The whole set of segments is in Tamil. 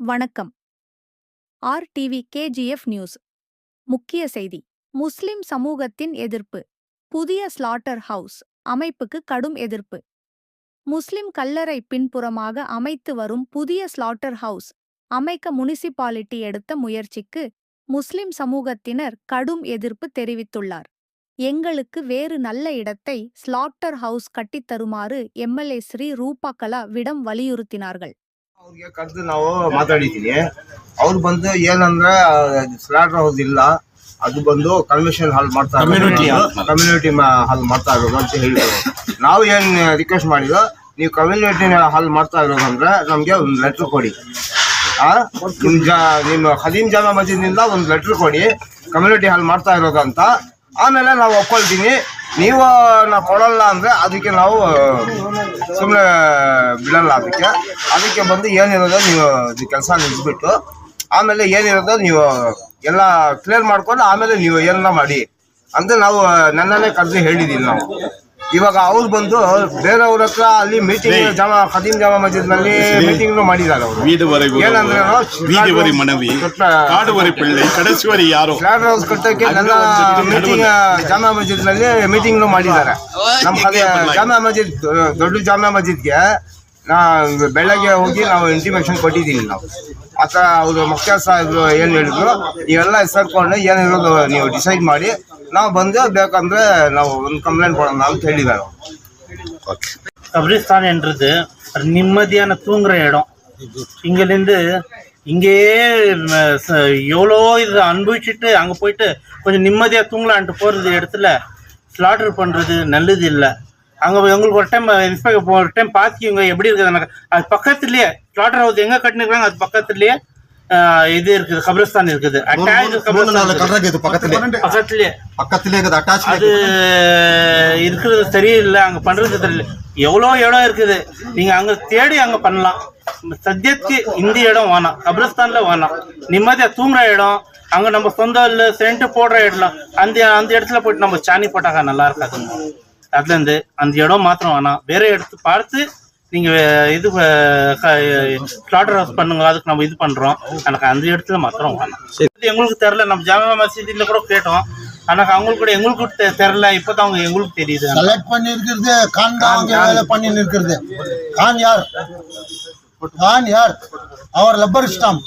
வணக்கம். RTV KGF news. முக்கிய செய்தி. முஸ்லிம் சமூகத்தின் எதிர்ப்பு. புதிய ஸ்லாட்டர் ஹவுஸ் அமைப்புக்கு கடும் எதிர்ப்பு. முஸ்லிம் கல்லறை பின்புறமாக அமைத்து வரும் புதிய ஸ்லாட்டர் ஹவுஸ் அமைக்க முனிசிபாலிட்டி எடுத்த முயற்சிக்கு முஸ்லிம் சமூகத்தினர் கடும் எதிர்ப்பு தெரிவித்துள்ளார். எங்களுக்கு வேறு நல்ல இடத்தை ஸ்லாட்டர் ஹவுஸ் கட்டித் தருமாறு எம்எல்ஏ ஸ்ரீ ரூபாக்கலா விடம் வலியுறுத்தினார்கள். ಅವ್ರಿಗೆ ಕರೆದು ನಾವು ಮಾತಾಡಿದ್ದೀನಿ ಅವ್ರು ಬಂದು ಏನಂದ್ರೆ ಸ್ಲಾಟರ್ ಹೌಸ್ ಇಲ್ಲ. ಅದು ಬಂದು ಕನ್ವೆನ್ಷನ್ ಹಾಲ್ ಮಾಡ್ತಾ. ಕಮ್ಯುನಿಟಿ ಹಾಲ್ ಮಾಡ್ತಾ ಇರೋದು ಅಂತ ಹೇಳಿದ್ರು. ನಾವು ಏನ್ ರಿಕ್ವೆಸ್ಟ್ ಮಾಡಿದ್ರು ನೀವು ಕಮ್ಯುನಿಟಿ ಹಾಲ್ ಮಾಡ್ತಾ ಇರೋದು ಅಂದ್ರೆ ನಮ್ಗೆ ಒಂದು ಲೆಟರ್ ಕೊಡಿ. ಆ ನಿಮ್ ಜಾ ನಿಮ್ಮ ಹದೀಂ ಜನ ಮಸ್ಜಿದ್ನಿಂದ ಒಂದು ಲೆಟರ್ ಕೊಡಿ. ಕಮ್ಯುನಿಟಿ ಹಾಲ್ ಮಾಡ್ತಾ ಇರೋದು ಅಂತ. ಆಮೇಲೆ ನಾವು ಒಪ್ಕೊಳ್ತೀನಿ. ನೀವು ನಾವು ಕೊಡಲ್ಲ ಅಂದ್ರೆ ಅದಕ್ಕೆ ನಾವು ಸುಮ್ಮನೆ ಬಿಡಲ್ಲ ಅದಕ್ಕೆ. ಅದಕ್ಕೆ ಬಂದು ಏನಿರೋದೋ ನೀವು ಕೆಲಸ ನಿಲ್ಲಿಸ್ಬಿಟ್ಟು ಆಮೇಲೆ ಏನಿರೋದೋ ನೀವು ಎಲ್ಲ ಕ್ಲಿಯರ್ ಮಾಡ್ಕೊಂಡು ಆಮೇಲೆ ನೀವು ಎಲ್ಲ ಮಾಡಿ. ಅಂತ ನಾವು ನನ್ನನ್ನೇ ಕರೆದು ಹೇಳಿದೀವಿ ನಾವು. ಇವಾಗ ಅವ್ರು ಬಂದು ಬೇರೆಯವ್ರ ಹತ್ರ ಅಲ್ಲಿ ಮೀಟಿಂಗ್ ಜಾಮ ಖದೀಂ ಜಾಮ ಮಸ್ಜಿದ್ನಲ್ಲಿ ಮೀಟಿಂಗ್ ಮಾಡಿದ್ದಾರೆ ಅವರು. ವೀದಿವರೆಗೂ ಏನಂದ್ರೆ ಮೀಟಿಂಗ್ ಜಾಮಾ ಮಸ್ಜಿದ್ನಲ್ಲಿ ಮೀಟಿಂಗ್ ಮಾಡಿದ್ದಾರೆ. ನಮ್ಮ ಜಾಮಾ ಮಸ್ಜಿದ್ ದೊಡ್ಡ ಜಾಮಾ ಮಸ್ಜಿದ್ಗೆ ನಾ ಬೆಳಗ್ಗೆ ಹೋಗಿ ನಾವು ಇಂಟಿಮೇಷನ್ ಕೊಟ್ಟಿದ್ದೀನಿ ನಾವು. ಆ ಅವರು ಮುಖ್ಯ ಸಾಹೇಬ್ರು ಏನು ಹೇಳಿದ್ರು ಇವೆಲ್ಲ ಹೆಸರ್ಕೊಂಡು ಏನಿರೋದು ನೀವು ಡಿಸೈಡ್ ಮಾಡಿ ನಾವು ಬಂದು ಬೇಕಂದ್ರೆ ನಾವು ಒಂದು ಕಂಪ್ಲೇಂಟ್ ಕೊಡೋಣ ಅಂತ ಹೇಳಿದ್ದಾರೆ ಅವ್ರು. கபிரிஸ்தான் என்றது ஒரு நிம்மதியான தூங்குற இடம் இங்கிருந்து இங்கேயே ம, ச- எவ்வளோ இது அனுபவிச்சுட்டு அங்கே போயிட்டு கொஞ்சம் நிம்மதியாக தூங்கலான்ட்டு போகிறது இடத்துல ஸ்லாட்டர் பண்ணுறது நல்லது இல்லை அங்கே உங்களுக்கு ஒரு டைம் இன்ஸ்பெக்டர் ஒரு டைம் பார்த்துக்கிங்க எப்படி இருக்குது எனக்கு அது பக்கத்துலேயே ஸ்லாட்டர் ஹவுஸ் எங்கே கட்டினிருக்காங்க அது பக்கத்துலேயே ஆஹ், இது இருக்குது கபிரிஸ்தான் இருக்குது. இருக்குது. பக்கத்துல. பக்கத்துலேயே பக்கத்துல. இருக்குது அட்டாச் அது இருக்கிறது சரியில்லை அங்க பண்றது தெரியல. எவ்வளோ இடம் இருக்குது? நீங்க அங்க தேடி அங்க பண்ணலாம். சத்தியத்துக்கு இந்த இடம் வேணாம் கபிரஸ்தான்ல வேணாம். நிம்மதியா தூங்குற இடம் அங்க நம்ம சொந்த இல்ல சென்ட் போடுற இடம் அந்த அந்த இடத்துல போயிட்டு நம்ம சாணி போட்டாக்கா நல்லா இருக்காதுங்க. அதுல இருந்து அந்த இடம் மாத்திரம் வேணாம். வேற இடத்து பார்த்து நீங்க இது ஸ்லாட்டர் ஹவுஸ் பண்ணுங்க அதுக்கு நம்ம இது பண்றோம். எனக்கு அந்த இடத்துல மாத்திரம் வேணாம். எங்களுக்கு தெரியல. நம்ம ஜாமியா மசீதியில கூட கேட்டோம். ஆனா அவங்களுக்கு கூட எங்களுக்கு தெரியல. இப்பதான் அவங்க எங்களுக்கு தெரியுது. செலக்ட் பண்ணி இருக்கிறது கான் தான் அவங்க வேலை பண்ணி இருக்கிறது கான் யார்? கான் யார்? அவர் லப்பர் ஸ்டாம்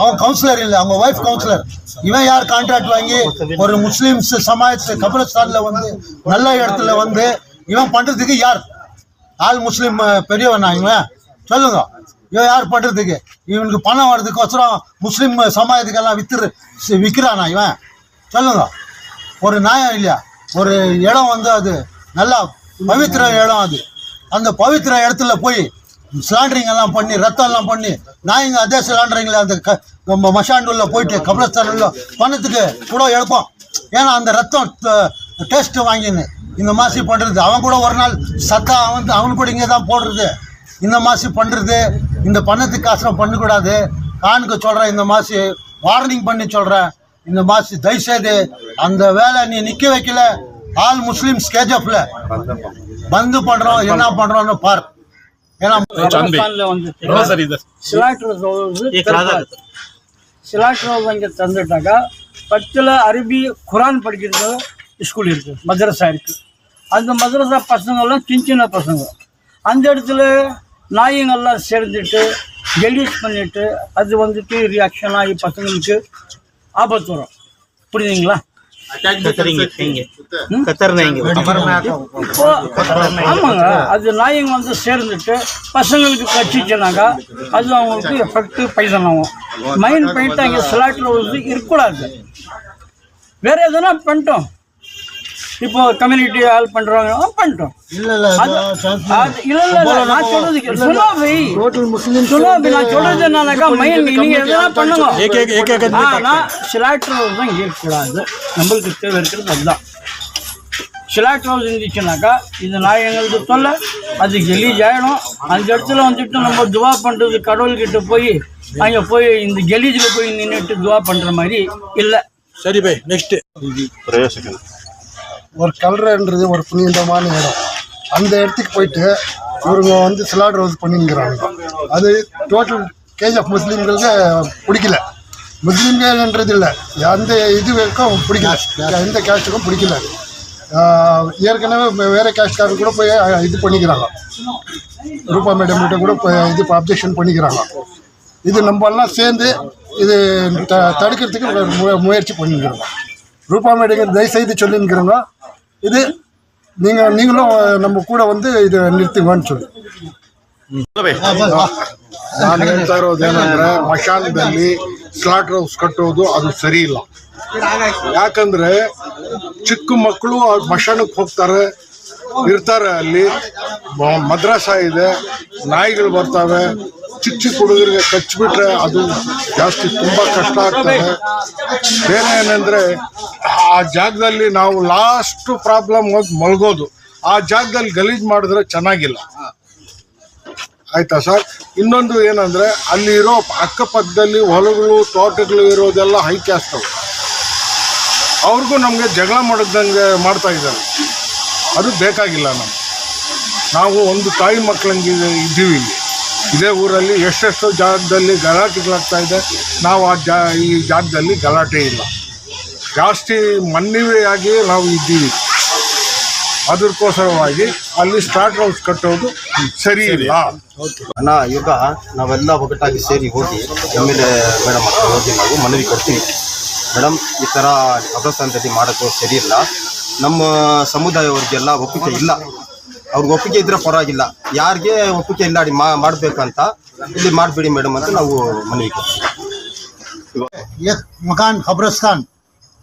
அவன் கவுன்சிலர் இல்ல. அவங்க ஒய்ஃப் கவுன்சிலர் இவன் யார் கான்ட்ராக்ட் வாங்கி ஒரு முஸ்லிம்ஸ் சமாஜ் கபிரஸ்தான்ல வந்து நல்ல இடத்துல வந்து இவன் பண்றதுக்கு யார்? ஆள் முஸ்லீம் பெரியவன் பெரியவனா சொல்லுங்க. இவன் யார் பண்ணுறதுக்கு இவனுக்கு பணம் வர்றதுக்கோசரம் முஸ்லீம் சமுதாயத்துக்கெல்லாம் வித்துரு விற்கிறானா இவன்? சொல்லுங்க. ஒரு நியாயம் இல்லையா? ஒரு இடம் வந்து அது நல்லா பவித்திர இடம் அது. அந்த பவித்திர இடத்துல போய் ஸ்லாண்டரிங் எல்லாம் பண்ணி ரத்தம் எல்லாம் பண்ணி நாயங்க அதே ஸ்லாண்டரிங்ல அந்த க நம்ம மஷாண்டுள்ள போயிட்டு கபிலஸ்தானுள்ள பணத்துக்கு கூட எடுப்போம். ஏன்னா அந்த ரத்தம் டேஸ்ட்டு வாங்கின்னு. இந்த மாசி பண்ணுறது அவன் கூட ஒரு நாள் சத்தா அவன் அவன் கூட இங்கே தான் போடுறது. இந்த மாசி பண்ணுறது இந்த பணத்துக்கு காசுலாம் பண்ணக்கூடாது. கானுக்கு சொல்கிறேன் இந்த மாசி வார்னிங் பண்ணி சொல்கிறேன் இந்த மாசி தயவுசெய்து அந்த வேலை நீ நிற்க வைக்கல. ஆல் முஸ்லிம்ஸ் கேஜப்ல பந்து பண்ணுறோம் என்ன பண்ணுறோன்னு பார். ஹவுஸ் அங்கே தந்துட்டாக்கா பத்தில் அரபி குரான் படிக்கிறது ஸ்கூல் இருக்குது மதரசா இருக்குது அந்த மதரசா பசங்கள்லாம் சின்ன சின்ன பசங்க. அந்த இடத்துல நாயங்கள்லாம் சேர்ந்துட்டு கெலியூஸ் பண்ணிட்டு அது வந்துட்டு ரியாக்ஷன் ஆகி பசங்களுக்கு ஆபத்து வரும். புரியுதுங்களா? இப்போ ஆமாங்க. அது நாயங்க வந்து சேர்ந்துட்டு பசங்களுக்கு கட்சிச்சுனாக்கா அது அவங்களுக்கு எஃபெக்ட் பைசன் ஆகும். மைண்ட் பாயிண்ட் அங்கே ஸ்லாட்டில் வந்து இருக்கக்கூடாது. வேற எதுனா பண்ணிட்டோம். இப்போ கம்யூனிட்டி ஆள் பண்றாங்க பண்ணிட்டோம் இல்லை இல்லை இல்ல நான் சொல்றது நான் சொல்றது என்னன்னாக்கா மைண்ட் நீங்க எதனா பண்ணுங்க தான் நம்மளுக்கு தேவை இருக்கிறது அதுதான் ஸ்லாட்டர் ஹவுஸ் இருந்துச்சுனாக்கா இது நாயங்களுக்கு தொல்லை அது கெலீஜ் ஆயிடும் அந்த இடத்துல வந்துட்டு நம்ம துவா பண்றது கடவுள்கிட்ட போய் அங்க போய் இந்த கெலீஜில் போய் நின்றுட்டு துவா பண்ற மாதிரி இல்லை சரி பை நெக்ஸ்ட் ஒரு கல்றன்றது ஒரு புனிதமான இடம். அந்த இடத்துக்கு போயிட்டு இவங்க வந்து ஸ்லாட் ரோஸ் பண்ணிங்கிறாங்க அது டோட்டல் கேஜிஎஃப் முஸ்லீம்களுக்கு பிடிக்கல. முஸ்லீம்கள்ன்றது இல்லை. எந்த இதுக்கும் பிடிக்கல. எந்த கேஸ்ட்டுக்கும் பிடிக்கல. ஏற்கனவே வேற கேஸ்ட்காரங்க கூட போய் இது பண்ணிக்கிறாங்க. ரூபா மேடம் கிட்ட கூட போய் இது அப்ஜெக்ஷன் பண்ணிக்கிறாங்க. இது நம்ம எல்லாம் சேர்ந்து இது த தடுக்கிறதுக்கு முயற்சி பண்ணிக்கிறோம் ரூபா மேடம் தயவுசெய்து சொல்லிங்கிறோங்க இது நீங்கள் நீங்களும் நம்ம கூட வந்து இதை நிறுத்துங்கன்னு சொல்லி ನಾನು ಹೇಳ್ತಾ ಇರೋದೇನಂದ್ರೆ ಮಶಾನದಲ್ಲಿ ಸ್ಲಾಟರ್ ಹೌಸ್ ಕಟ್ಟೋದು ಅದು ಸರಿ ಇಲ್ಲ ಯಾಕಂದ್ರೆ ಚಿಕ್ಕ ಮಕ್ಕಳು ಆ ಮಶಾನಕ್ಕೆ ಹೋಗ್ತಾರೆ ಇರ್ತಾರೆ ಅಲ್ಲಿ ಮ- ಮದ್ರಾಸ ಇದೆ ನಾಯಿಗಳು ಬರ್ತವೆ ಚಿಕ್ಕ ಚಿಕ್ಕ ಹುಡುಗರಿಗೆ ಕಚ್ಚಿಬಿಟ್ರೆ ಅದು ಜಾಸ್ತಿ ತುಂಬಾ ಕಷ್ಟ ಆಗ್ತದೆ. ಬೇರೆ ಆ ಜಾಗದಲ್ಲಿ ನಾವು ಲಾಸ್ಟ್ ಪ್ರಾಬ್ಲಮ್ ಹೋಗಿ ಮಲ್ಗೋದು. ಆ ಜಾಗದಲ್ಲಿ ಗಲೀಜ್ ಮಾಡಿದ್ರೆ ಚೆನ್ನಾಗಿಲ್ಲ. ಆಯ್ತಾ ಸರ್? ಇನ್ನೊಂದು ಏನಂದ್ರೆ ಅಲ್ಲಿ ಇರೋ ಅಕ್ಕಪಕ್ಕದಲ್ಲಿ ಹೊಲಗಳು, ತೋಟಗಳು ಇರೋದೆಲ್ಲ ಹೈ ಕ್ಯಾಸ್ಟ್ ಅವು ಅವ್ರಿಗೂ ನಮಗೆ ಜಗಳ ಮಾಡಿದಂಗೆ ಮಾಡ್ತಾ ಇದ್ದಾರೆ. ಅದು ಬೇಕಾಗಿಲ್ಲ ನಮ್ಗೆ. ನಾವು ಒಂದು ತಾಯಿ ಮಕ್ಕಳಂಗೆ ಇದ್ದೀವಿ ಇಲ್ಲಿ. ಇದೇ ಊರಲ್ಲಿ ಎಷ್ಟೆಷ್ಟೋ ಜಾಗದಲ್ಲಿ ಗಲಾಟೆಗಳಾಗ್ತಾ ಇದೆ. ನಾವು ಆ ಜಾ, ಈ ಜಾಗದಲ್ಲಿ ಗಲಾಟೆ ಇಲ್ಲ. ಜಾಸ್ತಿ ಮನ್ನಿವೆಯಾಗಿ ನಾವು ಇದ್ದೀವಿ. ಅದಕ್ಕೋಸ್ಕರವಾಗಿ ಅಲ್ಲಿ ಸ್ಟಾರ್ಟ್ ಹೌಸ್ ಕಟ್ಟೋದು ಸರಿ ಇಲ್ಲ. ಅಣ್ಣ, ಈಗ ನಾವೆಲ್ಲ ಒಟ್ಟಾಗಿ ಸೇರಿ ಹೋಗಿ ಎಂ ಎಲ್ ಎ ಮೇಡಮ್ ಹತ್ರ ಹೋಗಿ ನಾವು ಮನವಿ ಕೊಡ್ತೀವಿ. ಮೇಡಮ್, ಈ ಥರ ಕಬ್ರಸ್ಥಾನದಲ್ಲಿ ಮಾಡೋದು ಸರಿ ಇಲ್ಲ. ನಮ್ಮ ಸಮುದಾಯವರಿಗೆಲ್ಲ ಒಪ್ಪಿಗೆ ಇಲ್ಲ. ಅವ್ರಿಗೆ ಒಪ್ಪಿಗೆ ಇದ್ರೆ ಪರವಾಗಿಲ್ಲ ಯಾರಿಗೆ ಒಪ್ಪಿಗೆ ಇಲ್ಲ ಅಡಿ ಮಾ ಮಾಡ್ಬೇಕಂತ ಇಲ್ಲಿ ಮಾಡಬೇಡಿ ಮೇಡಮ್ ಅಂತ ನಾವು ಮನವಿ ಕೊಡ್ತೀವಿ एक मकान कब्रस्तान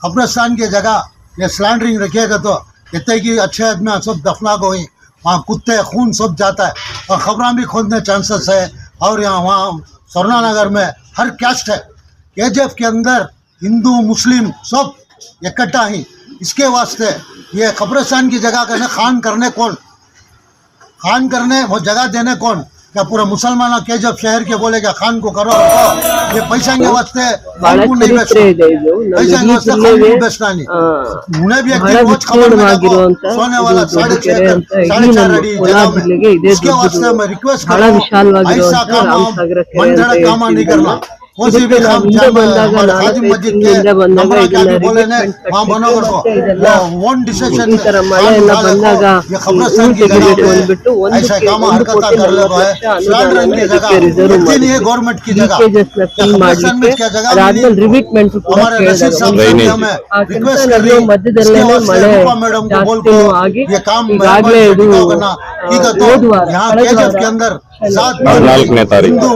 कब्रस्तान की जगह ये स्लैंडरिंग रखिएगा तो इतने की अच्छे आदमी सब दफना को ही वहाँ कुत्ते खून सब जाता है और खबरें भी खोदने चांसेस है और यहाँ वहाँ सरना नगर में हर कैस्ट है के के अंदर हिंदू मुस्लिम सब इकट्ठा ही इसके वास्ते ये कब्रस्तान की जगह करने खान करने कौन खान करने वो जगह देने कौन? क्या पूरा मुसलमान के जब शहर के बोले क्या खान को करो तो ये पैसा के वास्ते नहीं बेचना पैसा के वास्ते बेचना नहीं उन्हें भी एक दिन खबर मिला सोने वाला साढ़े छह साढ़े चार अड़ी जगह में वास्ते मैं रिक्वेस्ट करूँ ऐसा काम काम नहीं करना। ಇದನ್ನ. वो सी भी ಇದಕ್ಕೆ काम ನಾವು ಹಿಂದೆ जाम ಬಂದಾಗ हमारे ನಾಲ್ಕೈದು खादिम मस्जिद के ತಿಂಗಳಿಂದ ಬಂದಾಗ नंबर ಇದನ್ನ क्या बोले ने ರಿಕ್ವೆಸ್ಟ್ಮೆಂಟ್ वहाँ बनो ಕಟ್ಟಿದ್ದು कर ಮತ್ತೆ ಇದೆಲ್ಲ ओन डिसीजन ಈ ತರ ಮಳೆ ಎಲ್ಲ ಬಂದಾಗ ಊರು ತೆಗಿಬೇಕು ಅಂದ್ಬಿಟ್ಟು ಒಂದು ऐसा ಕೆ- काम ಒಂದು हरकत ಕೋಟಿ कर ले ನಲವತ್ತು रहा ಲಕ್ಷ है स्लैंडरिंग ಅನುದಾನನ की ಇದಕ್ಕೆ जगह ರಿಸರ್ವ್ लेकिन ಮಾಡಿ ये गवर्नमेंट की जगह ಲೀಕೇಜಸ್ ನ ಫಿಲ್ कब्रिस्तान में ಮಾಡ್ಲಿಕ್ಕೆ क्या जगह ಅದಾದ್ಮೇಲೆ मिली? ರಿಮಿಟ್ಮೆಂಟ್ ಕೂಡ हमारे रशीद साहब ಕೇಳಿದಾಗ से हमें ಆ रिक्वेस्ट ಕೆಲಸ करी ನಡೆಯೋ ಮಧ್ಯದಲ್ಲೇನೆ इसके वास्ते ಮಳೆ रूपा मैडम को बोल ಜಾಸ್ತಿನೂ को ಆಗಿ ये काम ಈಗಾಗಲೇ ಇದು टिकाऊ करना ठीक है तो ಹೋದ ವಾರ यहाँ ಕಳೆದ केजीएफ ವಾರ के अंदर सात ಹದಿನಾಲ್ಕನೇ ತಾರೀಕು.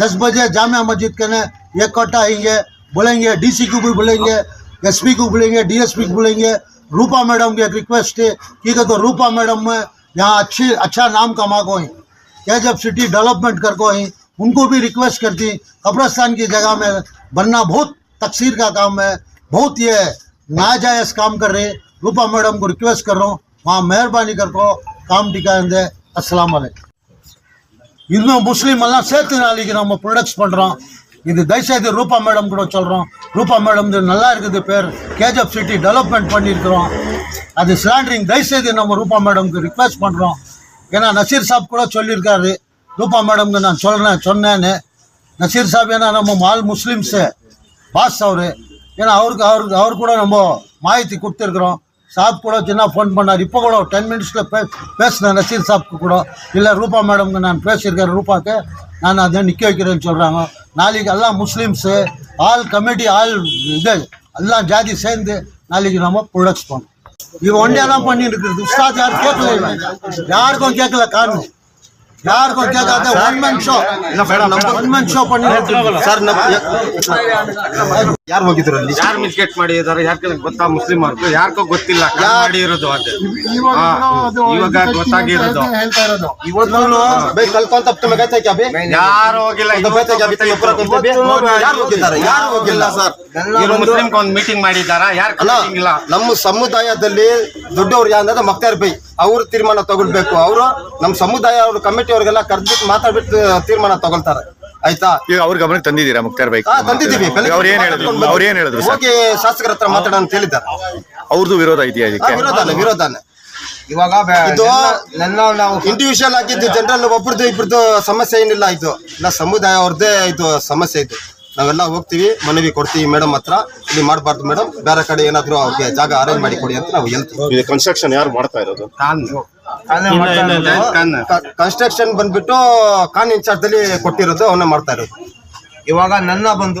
दस बजे जामिया मस्जिद के इकट्ठा आएँगे बोलेंगे डीसी को भी बोलेंगे एसपी को बोलेंगे डीएसपी को बोलेंगे रूपा मैडम की एक रिक्वेस्ट है ठीक है तो रूपा मैडम में यहाँ अच्छी अच्छा नाम कमा को ही। जब सिटी डेवलपमेंट कर को ही, उनको भी रिक्वेस्ट करती कब्रस्तान की जगह में बनना बहुत तकसीर का काम है, बहुत ये नाजायज काम कर रहे रूपा मैडम को रिक्वेस्ट कर रहा हूँ, वहाँ मेहरबानी कर को, काम टिका दे। अस्सलाम இந்து முஸ்லீம் எல்லாம் சேர்த்து நாளைக்கு நம்ம ப்ரொடக்ட்ஸ் பண்ணுறோம் இது தயவுசெய்து ரூபா மேடம் கூட சொல்கிறோம் ரூபா மேடம் இது நல்லா இருக்குது பேர். கேஜப் சிட்டி டெவலப்மெண்ட் பண்ணியிருக்கிறோம். அது ஸ்லாண்டரிங் தயவுசெய்து நம்ம ரூபா மேடம்க்கு ரிக்வெஸ்ட் பண்ணுறோம் ஏன்னா நசீர் சாப் கூட சொல்லியிருக்காரு. ரூபா மேடம்க்கு நான் சொல்கிறேன் சொன்னேன்னு. நசீர் சாப் ஏன்னா நம்ம மால் முஸ்லீம்ஸு. பாஸ் அவர். ஏன்னா அவருக்கு அவருக்கு அவர் கூட நம்ம மாயத்தி கொடுத்துருக்குறோம். சாப் கூட சின்ன ஃபோன் பண்ணார். இப்போ கூட டென் மினிட்ஸில் பே பேசினேன் நசீர் சாப்க்கு கூட. இல்லை ரூபா மேடம்க்கு நான் பேசியிருக்கேன் ரூபாக்கு. நான் அதை நிற்க வைக்கிறேன்னு சொல்கிறாங்க நாளைக்கு எல்லாம் முஸ்லீம்ஸு ஆல் கமிட்டி ஆல் இது எல்லாம் ஜாதி சேர்ந்து நாளைக்கு நம்ம ப்ரொடக்ட்ஸ் பண்ணோம். இது ஒன்றியா தான் பண்ணிட்டு இருக்கிறது. உஸ்தாத் யாரும் கேட்கல? யாருக்கும் கேட்கல காரணம். ಯಾರು ಮ್ಯಾನ್ ಹೋಗಿದ್ರು ಅಲ್ಲಿ? ಯಾರು ಮಾಡಿದಾರೆ? ಯಾಕೆ ಗೊತ್ತಾ? ಮುಸ್ಲಿಂ ಅವ್ರದ್ದು ಯಾರಿಗೂ ಗೊತ್ತಿಲ್ಲ ಮಾಡಿರೋದು ಅದು. ಇವಾಗ ಗೊತ್ತಾಗಿರೋದು. ಯಾರು ಹೋಗಿಲ್ಲ? ಯಾರು ಯಾರು ಹೋಗಿಲ್ಲ? ಸರ್? ಮುಸ್ಲಿಂ ಒಂದು ಮೀಟಿಂಗ್ ಮಾಡಿದಾರ ಯಾರು ನಮ್ಮ ಸಮುದಾಯದಲ್ಲಿ ದೊಡ್ಡವ್ರು ಯಾರಂದ್ರೆ ಮಕ್ತಾರ್ ಬೈ. ಅವ್ರು ತೀರ್ಮಾನ ತಗೊಳ್ಬೇಕು. ಅವರು ನಮ್ಮ ಸಮುದಾಯ ಅವ್ರ ಕಮಿಟಿ ಅವ್ರಿಗೆಲ್ಲ ಕರ್ದ್ಬಿಟ್ಟು ಮಾತಾಡ್ಬಿಟ್ಟು ತೀರ್ಮಾನ ತಗೊಳ್ತಾರೆ. ಆಯ್ತಾ? ಈಗ ಅವ್ರ ಗಮನಕ್ಕೆ ತಂದಿದ್ದೀರಾ ಮುಕ್ತಾರ್ ಬೈಕ್? ಹಾ ತಂದಿದ್ದೀವಿ. ಅವ್ರು ಏನ್ ಹೇಳಿದ್ರು? ಅವ್ರು ಏನ್ ಹೇಳಿದ್ರು ಸರ್? ಹೋಗಿ ಶಾಸಕರ ಹತ್ರ ಮಾತಾಡೋಣ ಅಂತ ಹೇಳಿದ್ದಾರೆ. ಅವ್ರದ್ದು ವಿರೋಧ ಇದೆಯಾ ಹಾ, ಇದಕ್ಕೆ ವಿರೋಧನೇ ವಿರೋಧನೇ ಇವಾಗ ಬೆ- ಇದು ನಾವು ಇಂಡಿವಿಜುವಲ್ ಆಗಿದ್ದು ಜನರಲ್ ಒಬ್ರದ್ದು ಇಬ್ರದ್ದು ಸಮಸ್ಯೆ ಏನಿಲ್ಲ ಇದು. ಇಲ್ಲ ಸಮುದಾಯ ಅವ್ರದ್ದೇ ಇದು ಸಮಸ್ಯೆ ಇದು. ನಾವೆಲ್ಲ ಹೋಗ್ತೀವಿ ಮನವಿ ಕೊಡ್ತೀವಿ ಮೇಡಮ್ ಹತ್ರ. ಇಲ್ಲಿ ಮಾಡಬಾರ್ದು ಮೇಡಮ್ ಬೇರೆ ಕಡೆ ಏನಾದ್ರು ಅವ್ರಿಗೆ ಜಾಗ ಅರೇಂಜ್ ಮಾಡಿ ಕೊಡಿ ಅಂತ ನಾವು ಹೇಳ್ತೀವಿ. ಕನ್ಸ್ಟ್ರಕ್ಷನ್ ಯಾರು ಮಾಡ್ತಾ ಇರೋದು. ಕನ್ಸ್ಟ್ರಕ್ಷನ್ ಬಂದ್ಬಿಟ್ಟು ಕಾನ್ ಇನ್ಚಾರ್ಜ್ ಅಲ್ಲಿ ಕೊಟ್ಟಿರೋದು ಅವನ್ನ ಮಾಡ್ತಾ ಇರೋದು. ಇವಾಗ ನನ್ನ ಬಂದು